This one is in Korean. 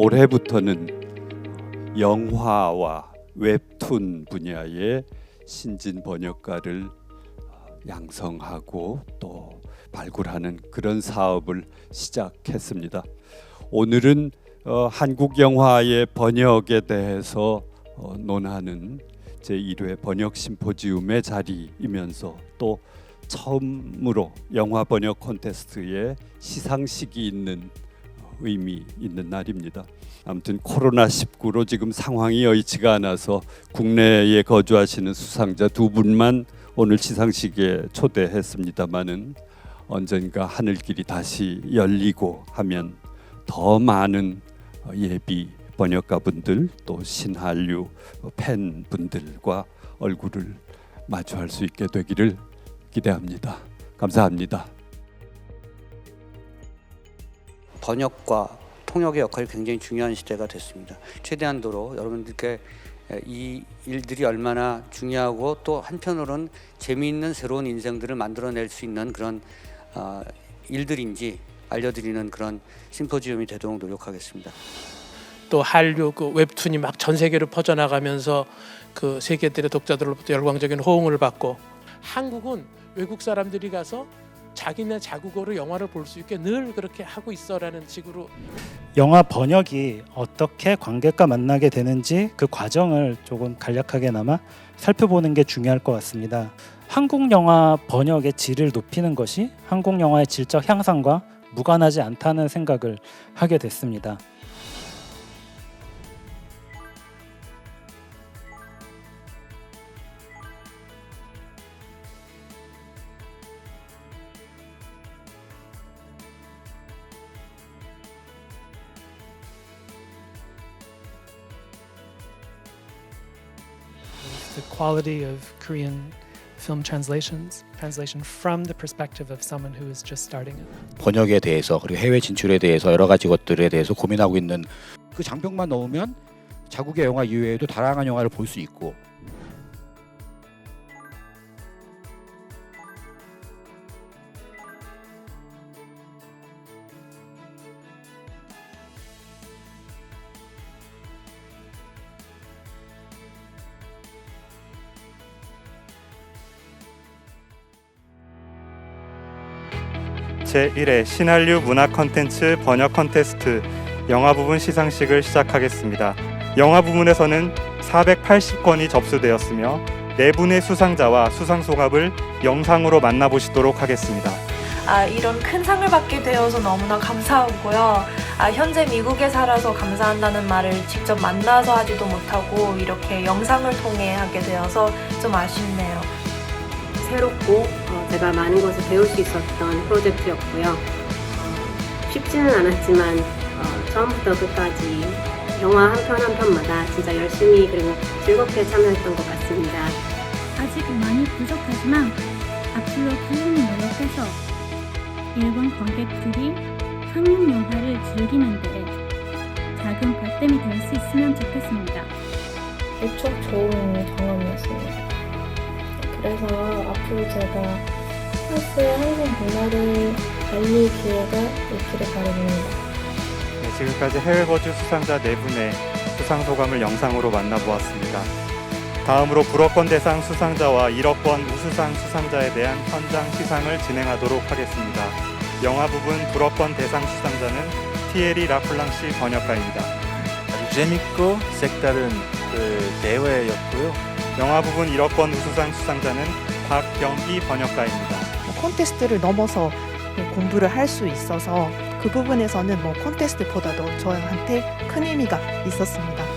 올해부터는 영화와 웹툰 분야의 신진 번역가를 양성하고 또 발굴하는 그런 사업을 시작했습니다. 오늘은 어, 한국 영화의 번역에 대해서 어, 논하는 제 1회 번역 심포지움의 자리이면서 또 처음으로 영화 번역 콘테스트에 시상식이 있는 어, 의미 있는 날입니다. 아무튼 코로나 19로 지금 상황이 여의치가 않아서 국내에 거주하시는 수상자 두 분만 오늘 시상식에 초대했습니다마는 언젠가 하늘길이 다시 열리고 하면 더 많은 어, 예비 번역가분들 또 신한류 팬분들과 얼굴을 마주할 수 있게 되기를 기대합니다. 감사합니다. 번역과 통역의 역할이 굉장히 중요한 시대가 됐습니다. 최대한도로 여러분들께 이 일들이 얼마나 중요하고 또 한편으로는 재미있는 새로운 인생들을 만들어낼 수 있는 그런 어, 일들인지 알려드리는 그런 심포지움이 되도록 노력하겠습니다. 또 한류 그 웹툰이 막 전 세계로 퍼져나가면서 그 세계들의 독자들로부터 열광적인 호응을 받고 한국은 외국 사람들이 가서 자기네 자국어로 영화를 볼 수 있게 늘 그렇게 하고 있어라는 식으로 영화 번역이 어떻게 관객과 만나게 되는지 그 과정을 조금 간략하게나마 살펴보는 게 중요할 것 같습니다. 한국 영화 번역의 질을 높이는 것이 한국 영화의 질적 향상과 무관하지 않다는 생각을 하게 됐습니다. The quality of Korean film translations, translation from the perspective of someone who is just starting it. 번역에 대해서 그리고 해외 진출에 대해서 여러 가지 것들에 대해서 고민하고 있는 그 장벽만 넣으면 자국의 영화 이외에도 다양한 영화를 볼 수 있고 제1회 신한류 문화 컨텐츠 번역 컨테스트 영화 부분 시상식을 시작하겠습니다. 영화 부문에서는 480건이 접수되었으며 네 분의 수상자와 수상 소감을 영상으로 만나보시도록 하겠습니다. 아, 이런 큰 상을 받게 되어서 너무나 감사하고요. 아, 현재 미국에 살아서 감사한다는 말을 직접 만나서 하지도 못하고 이렇게 영상을 통해 하게 되어서 좀 아쉽네요. 새롭고 어, 제가 많은 것을 배울 수 있었던 프로젝트였고요. 어, 쉽지는 않았지만 어, 처음부터 끝까지 영화 한 편 한 편마다 진짜 열심히 그리고 즐겁게 참여했던 것 같습니다. 아직 많이 부족하지만 앞으로 꾸준히 노력해서 일본 관객들이 한국 영화를 즐기는 데 작은 보탬이 될 수 있으면 좋겠습니다. 무척 좋은 경험이었습니다. 그래서 앞으로 제가 프랑스의 한국 문화를 알릴 기회가 있기를 바랍니다. 네, 지금까지 해외 버즈 수상자 네 분의 수상 소감을 영상으로 만나보았습니다. 다음으로 불어권 대상 수상자와 1억권 우수상 수상자에 대한 현장 시상을 진행하도록 하겠습니다. 영화 부분 불어권 대상 수상자는 티에리 라플랑시 번역가입니다. 아주 재밌고 색다른 그 대회였고요. 영화 부분 1억권 우수상 수상자는 박경희 번역가입니다. 콘테스트를 넘어서 공부를 할 수 있어서 그 부분에서는 뭐 콘테스트보다도 저한테 큰 의미가 있었습니다.